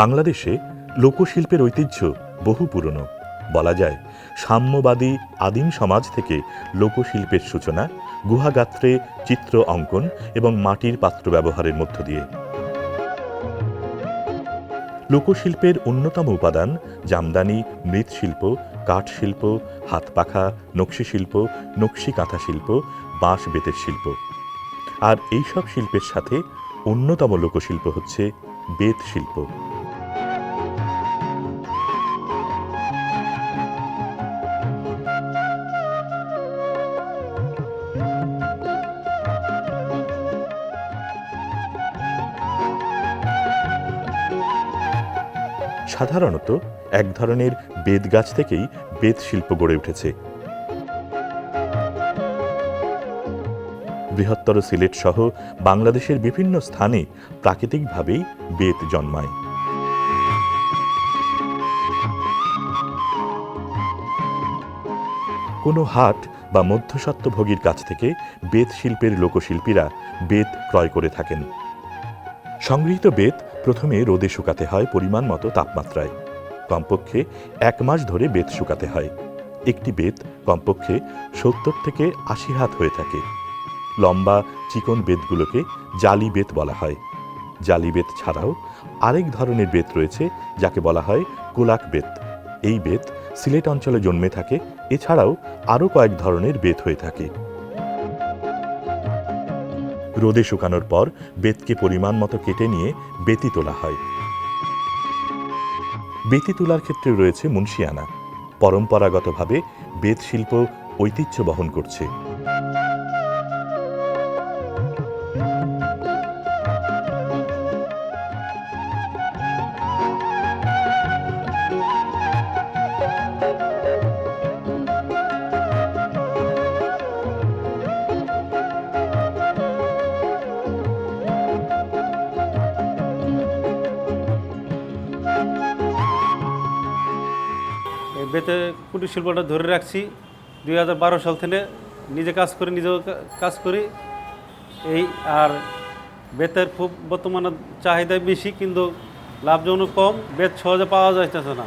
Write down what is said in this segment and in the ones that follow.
বাংলাদেশে লোকশিল্পের ঐতিহ্য বহু পুরনো। বলা যায়, সাম্যবাদী আদিম সমাজ থেকে লোকশিল্পের সূচনা, গুহাগাত্রে চিত্র অঙ্কন এবং মাটির পাত্র ব্যবহারের মধ্য দিয়ে। লোকশিল্পের অন্যতম উপাদান জামদানি, মৃৎশিল্প, কাঠশিল্প, হাতপাখা নকশি শিল্প নকশি কাঁথা শিল্প বাঁশ বেতের শিল্প আর এইসব শিল্পের সাথে অন্যতম লোকশিল্প হচ্ছে বেত শিল্প সাধারণত এক ধরনের বেত গাছ থেকেই বেত শিল্প গড়ে উঠেছে। বৃহত্তর সিলেট সহ বাংলাদেশের বিভিন্ন স্থানে প্রাকৃতিকভাবেই বেত জন্মায়। কোনো হাট বা মধ্যস্বত্বভোগীর কাছ থেকে বেত শিল্পের লোকশিল্পীরা বেত ক্রয় করে থাকেন। সংগৃহীত বেত প্রথমে রোদে শুকাতে হয় পরিমাণ মতো তাপমাত্রায়। কমপক্ষে এক মাস ধরে বেত শুকাতে হয়। একটি বেত কমপক্ষে সত্তর থেকে আশি হাত হয়ে থাকে। লম্বা চিকন বেতগুলোকে জালি বেত বলা হয়। জালি বেত ছাড়াও আরেক ধরনের বেত রয়েছে, যাকে বলা হয় কোলাক বেত। এই বেত সিলেট অঞ্চলে জন্মে থাকে, এছাড়াও আরও কয়েক ধরনের বেত হয়ে থাকে। রোদে শুকানোর পর বেতকে পরিমাণ মতো কেটে নিয়ে বেতি তোলা হয়। বেতি তোলার ক্ষেত্রে রয়েছে মুন্সিয়ানা। পরম্পরাগতভাবে বেত শিল্প ঐতিহ্য বহন করছে। কুটির শিল্পটা ধরে রাখছি। দুই হাজার বারো সাল থেকে নিজে কাজ করি, নিজেও কাজ করি। এই আর বেতের খুব বর্তমানে চাহিদা বেশি, কিন্তু লাভজনক কম। বেত সহজে পাওয়া যাইতেছে না।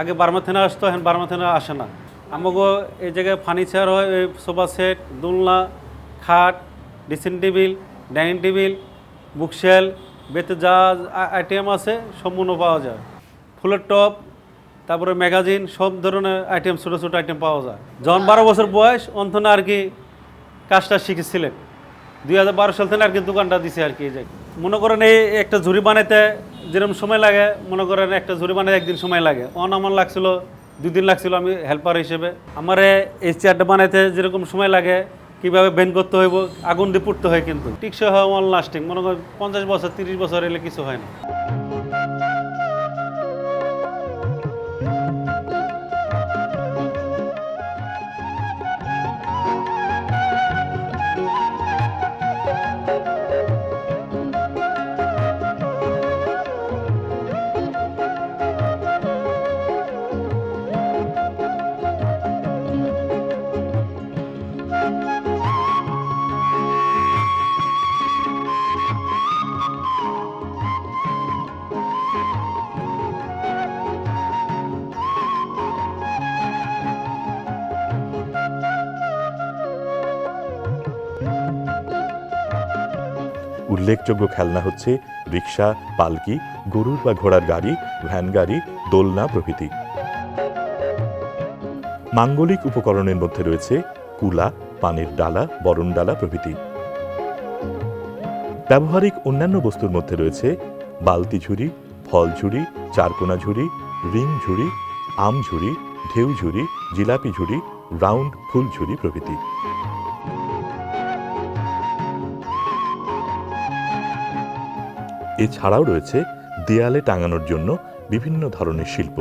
আগে বার্মা থেকে আসতো, এখন বার্মা থেকে আসে না। আমাকে এই জায়গায় ফার্নিচার হয়, এই সোফা সেট, দোলনা, খাট, dressing table, dining table, bookshelf, বেতে যা আইটেম আছে, সম্পূর্ণ পাওয়া যায়। ফুলের টপ তারপরে ম্যাগাজিন, সব ধরনের আইটেম ছোটো ছোটো আইটেম পাওয়া যায়। যখন বারো বছর বয়স, অন্তনে আর কি কাজটা শিখেছিলেন। দুই হাজার বারো সাল থেকে আর কি দোকানটা দিছে আর কি এই মনে করেন এই একটা ঝুড়ি বানাইতে যেরকম সময় লাগে, মনে করেন একটা ঝুড়ি বানাইতে একদিন সময় লাগে। অন আমার লাগছিল দুই দিন লাগছিল আমি হেল্পার হিসেবে। আমার এই চেয়ারটা বানাইতে যেরকম সময় লাগে, কীভাবে বেন করতে হইব, আগুন দিয়ে পুড়তে হয় কিন্তু। টিকসই হয় অন লাস্টিং মনে করেন পঞ্চাশ বছর, তিরিশ বছর এলে কিছু হয় না। উল্লেখযোগ্য খেলনা হচ্ছে রিক্সা, পালকি, গরুর বা ঘোড়ার গাড়ি, ভ্যান গাড়ি, দোলনা প্রভৃতি। মাঙ্গলিক উপকরণের মধ্যে রয়েছে কুলা, পানের ডালা, বরণ ডালা প্রভৃতি। ব্যবহারিক অন্যান্য বস্তুর মধ্যে রয়েছে বালতি ঝুড়ি, ফল ঝুড়ি, চারকোনা ঝুড়ি, রিং ঝুড়ি, আম ঝুড়ি, ঢেউ ঝুড়ি, জিলাপি ঝুড়ি, রাউন্ড ফুল ঝুড়ি প্রভৃতি। এছাড়াও রয়েছে দেয়ালে টাঙানোর জন্য বিভিন্ন ধরনের শিল্প।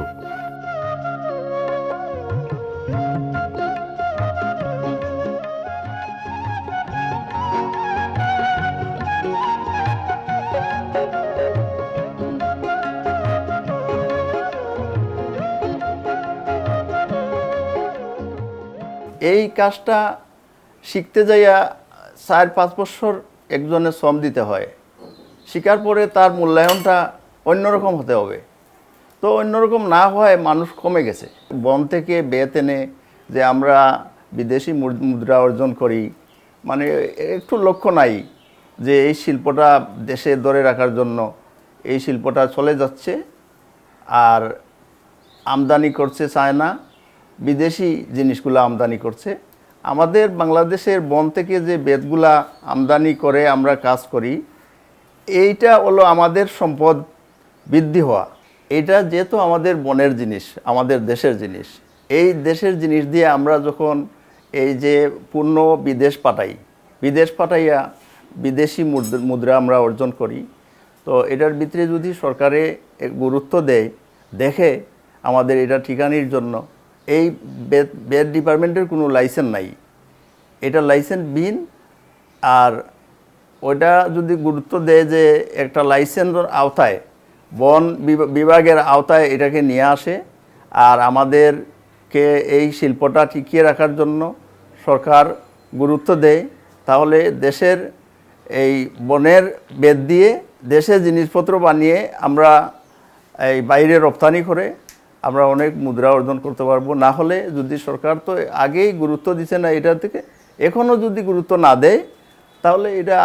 এই কাজটা শিখতে যাইয়া চার পাঁচ বছর একজনের শ্রম দিতে হয়। শিকার পরে তার মূল্যায়নটা অন্যরকম হতে হবে। তো অন্যরকম না হয় মানুষ কমে গেছে। বন থেকে বেত এনে যে আমরা বিদেশি মুদ্রা অর্জন করি মানে একটু লক্ষ্য নাই যে এই শিল্পটা দেশে ধরে রাখার জন্য এই শিল্পটা চলে যাচ্ছে আর আমদানি করছে চায়না, বিদেশি জিনিসগুলো আমদানি করছে। আমাদের বাংলাদেশের বন থেকে যে বেতগুলা আমদানি করে আমরা কাজ করি এইটা হলো আমাদের সম্পদ বৃদ্ধি হওয়া। এটা যেহেতু আমাদের বনের জিনিস, আমাদের দেশের জিনিস। এই দেশের জিনিস দিয়ে আমরা যখন এই যে পূর্ণ বিদেশ পাঠাই, বিদেশ পাঠাইয়া বিদেশি মুদ্র- আমরা অর্জন করি, তো এটার ভিতরে যদি সরকারে গুরুত্ব দেয়, দেখে আমাদের এটা ঠিকানির জন্য, এই বেদ ডিপার্টমেন্টের কোনো লাইসেন্স নাই। এটা লাইসেন্স বিন আর ওটা যদি গুরুত্ব দেয় যে একটা লাইসেন্সের আওতায়, বন বিভা- বিভাগের আওতায় এটাকে নিয়ে আসে আর আমাদেরকে এই শিল্পটা টিকিয়ে রাখার জন্য সরকার গুরুত্ব দেয়, তাহলে দেশের এই বনের বেদ দিয়ে দেশে জিনিসপত্র বানিয়ে আমরা এই বাইরে রপ্তানি করে আমরা অনেক মুদ্রা অর্জন করতে পারব। না হলে যদি সরকার তো আগেই গুরুত্ব দিচ্ছে না এটা থেকে এখনও যদি গুরুত্ব না দেয় তাহলে এটা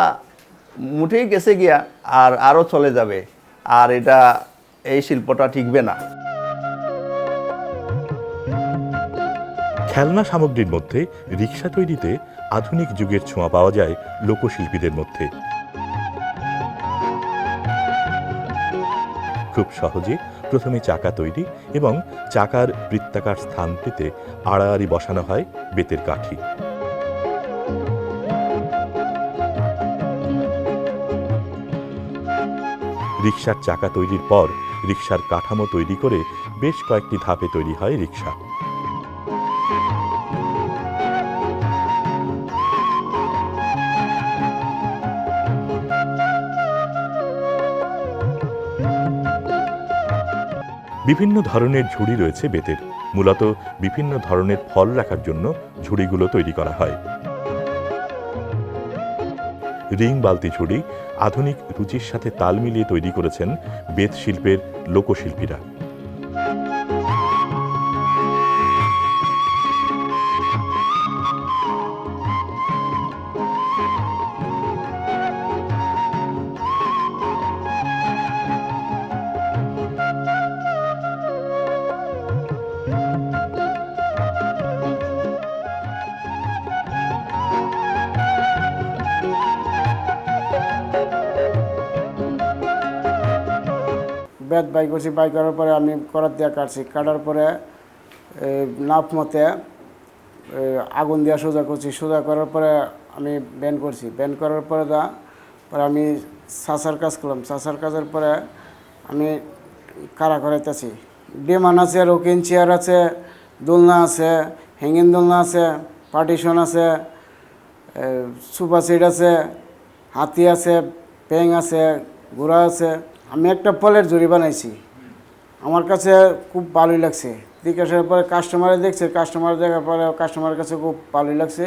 মুঠেই গেছে গিয়া আর আরও চলে যাবে। আর এটা এই শিল্পটা ঠিকবে না। খেলনা সামগ্রীর মধ্যে রিক্সা তৈরিতে আধুনিক যুগের ছোঁয়া পাওয়া যায় লোকশিল্পীদের মধ্যে। খুব সহজে প্রথমে চাকা তৈরি এবং চাকার বৃত্তাকার স্থান পেতে আড়াআড়ি বসানো হয় বেতের কাঠি। রিক্সার চাকা তৈরির পর রিক্সার কাঠামো তৈরি করে বেশ কয়েকটি ধাপে তৈরি হয় রিক্সা বিভিন্ন ধরনের ঝুড়ি রয়েছে বেতের। মূলত বিভিন্ন ধরনের ফল রাখার জন্য ঝুড়িগুলো তৈরি করা হয়। রিং বালতি ঝুড়ি আধুনিক রুচির সাথে তাল মিলিয়ে তৈরি করেছেন বেত শিল্পের লোকশিল্পীরা। বেত বাই করছি, বাই করার পরে আমি করার দিয়ে কাটছি। কাটার পরে নাপ মতে আগুন দিয়ে সোজা করছি। সোজা করার পরে আমি ব্যান করছি। ব্যান করার পরে দা, পরে আমি চাষার কাজ করলাম। চাষার কাজের পরে আমি কারা করাইতেছি বিমান আছে, রকিন চেয়ার আছে, দোলনা আছে হ্যাঙ্গিং দোলনা আছে পার্টিশন আছে সুপার সিট আছে, হাতি আছে পেং আছে, ঘোড়া আছে। আমি একটা পলের জুড়ি বানাইছি। আমার কাছে খুব ভালোই লাগছে। জিজ্ঞাসার পরে কাস্টমারে দেখছে কাস্টমার দেখার পরে কাস্টমারের কাছে খুব ভালোই লাগছে।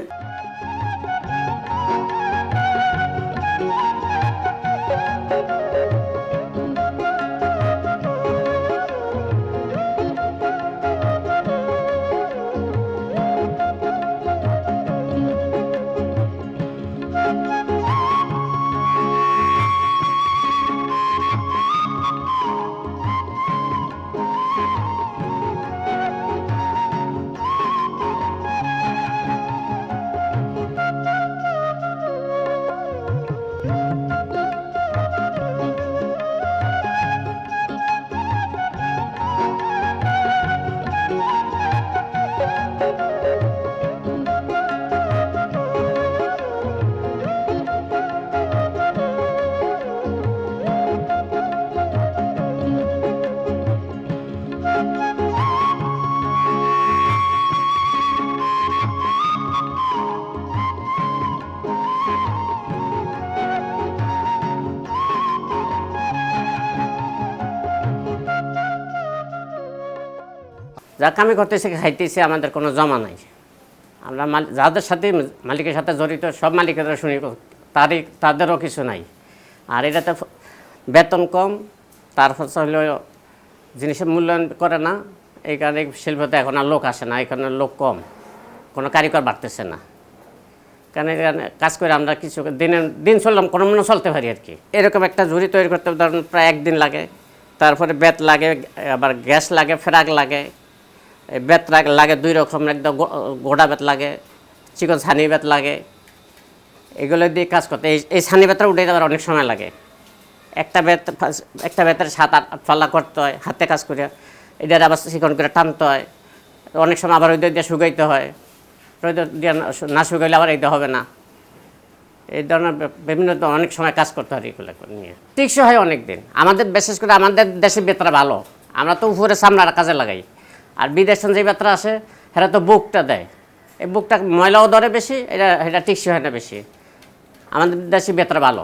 যা কামে করতেছে, খাইতেছে, আমাদের কোনো জমা নাই। আমরা যাদের সাথে মালিকের সাথে জড়িত, সব মালিকেরা শুনি, তারই, তাদেরও কিছু নাই। আর এটাতে বেতন কম, তার তারপর হলো জিনিসের মূল্যায়ন করে না। এই কারণে শিল্পতে এখন আর লোক আসে না এখানে লোক কম। কোনো কারিগর বাড়তেছে না। কারণ এখানে কাজ করে আমরা কিছু দিনের দিন চললাম, কোনো মনে চলতে পারি আর কি। এরকম একটা ঝুড়ি তৈরি করতে ধরুন প্রায় একদিন লাগে, তারপরে বেত লাগে, আবার গ্যাস লাগে, ফ্রাক লাগে। বেত লাগ- দুই রকম, একদম গোড়া বেত লাগে, চিকন ছানি বেত লাগে। এগুলো দিয়ে কাজ করতে এই এই ছানি বেতটা উঠে যাওয়ার অনেক সময় লাগে। একটা বেত একটা বেতের সাত আট পাল্লা করতে হয়, হাতে কাজ করে। এটার আবার চিকন করে টানতে হয়। অনেক সময় আবার ওই দিয়ে শুকাইতে হয়। রোদ দিয়ে না- শুকাইলে আবার এইটা হবে না। এই ধরনের বিভিন্ন অনেক সময় কাজ করতে হয় এগুলো নিয়ে। টিকসই হয় অনেক দিন আমাদের, বিশেষ করে আমাদের দেশে বেতরা ভালো। আমরা তো উপরে সামলার কাজে লাগাই। আর বিদেশ যে বেতরা আসে সেটা তো বুকটা দেয়। এই বুকটা ময়লাও ধরে বেশি, এটা এটা টিকসই হয় না বেশি। আমাদের দেশে বেতরা ভালো।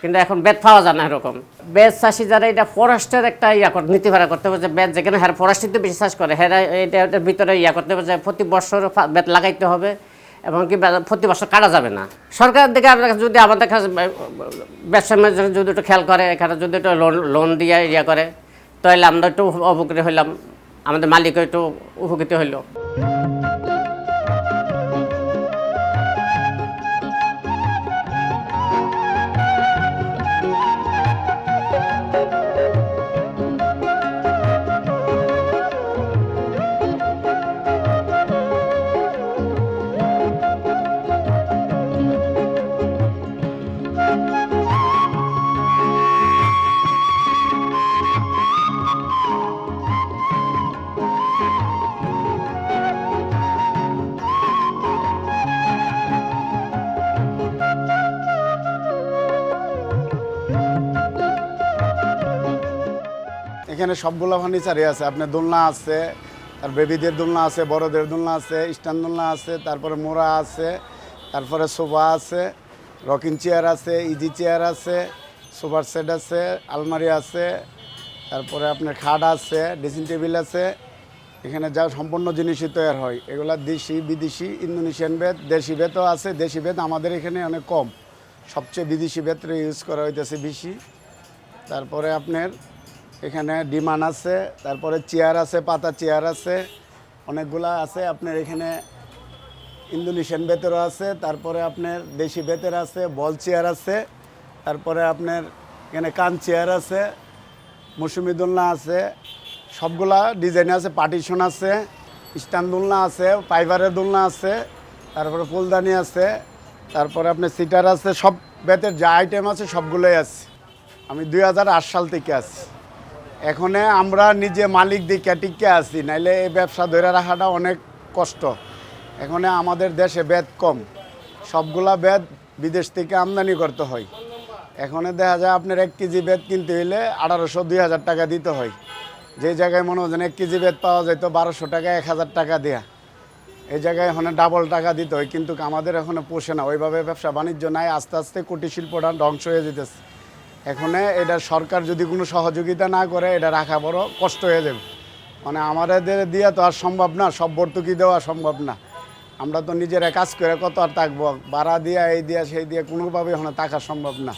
কিন্তু এখন বেদ পাওয়া যায় না এরকম। বেদ চাষি যারা, এটা ফরেস্টের একটা ইয়া নীতি ভাড়া করতে হবে যে বেদ যেখানে হ্যাঁ ফরেস্টই তো বেশি চাষ করে হ্যাঁ এটা, এটার ভিতরে ইয়া করতে হবে যে প্রতি বছর বেত লাগাইতে হবে। এবং কি প্রতি বছর কাটা যাবে না। সরকারের দিকে আপনার যদি আমাদের কাছে ব্যবসা যদি একটু খেয়াল করে, এখানে যদি একটু লোন লোন দিয়ে ইয়া করে, তাহলে আমরা একটু উপকৃত হইলাম। আমাদের মালিক একটু উপকৃত হইল। এখানে সবগুলো ফার্নিচারই আছে। আপনার দোলনা আছে আর বেবিদের দোলনা আছে, বড়দের দোলনা আছে স্ট্যান্ড দোলনা আছে, তারপরে মোড়া আছে, তারপরে সোফা আছে রকিং চেয়ার আছে ইজি চেয়ার আছে সোফার সেট আছে, আলমারি আছে, তারপরে আপনার খাট আছে ড্রেসিং টেবিল আছে। এখানে যা সম্পূর্ণ জিনিসই তৈরি হয়। এগুলা দেশি, বিদেশি, ইন্দোনেশিয়ান বেদ, দেশি বেতও আছে, দেশি বেদ আমাদের এখানে অনেক কম। সবচেয়ে বিদেশি বেতরে ইউজ করা হইতেছে বেশি। তারপরে আপনার এখানে ডিমান আছে, তারপরে চেয়ার আছে, পাতা চেয়ার আছে, অনেকগুলা আছে। আপনার এখানে ইন্দোনেশিয়ান বেতেরও আছে, তারপরে আপনার দেশি বেতের আছে, বল চেয়ার আছে, তারপরে আপনার এখানে কান চেয়ার আছে, মৌসুমি দোলনা আছে, সবগুলা ডিজাইন আছে, পার্টিশন আছে, স্ট্যান্ড দোলনা আছে, ফাইবারের দোলনা আছে, তারপরে ফুলদানি আছে, তারপরে আপনার সিটার আছে, সব বেতের যা আইটেম আছে সবগুলোই আছে। আমি দু হাজার আট সাল থেকে আছি। এখানে আমরা নিজে মালিক দিকে টিকে আছি, নাইলে এই ব্যবসা ধরে রাখাটা অনেক কষ্ট। এখানে আমাদের দেশে বেদ কম, সবগুলা বেদ বিদেশ থেকে আমদানি করতে হয়। এখানে দেখা যায় আপনার এক কেজি বেদ কিনতে হইলে আঠারোশো, দুই হাজার টাকা দিতে হয়। যে জায়গায় মনে হয় এক কেজি বেদ পাওয়া যায়, তো বারোশো টাকা, এক হাজার টাকা দেয়া। এই জায়গায় এখানে ডাবল টাকা দিতে হয়, কিন্তু আমাদের এখানে পোষে না। ওইভাবে ব্যবসা বাণিজ্য নাই, আস্তে আস্তে কুটির শিল্পটা ধ্বংস হয়ে যেতেছে। এখানে এটা সরকার যদি কোনো সহযোগিতা না করে, এটা রাখা বড় কষ্ট হয়ে যাবে। মানে আমাদের দিয়ে তো আর সম্ভব না, সব ভর্তুকি দেওয়া সম্ভব না। আমরা তো নিজেরা কাজ করে কত আর থাকব? বাড়া দিয়া, এই দিয়া, সেই দিয়ে, কোনোভাবেই হলে থাকা সম্ভব না।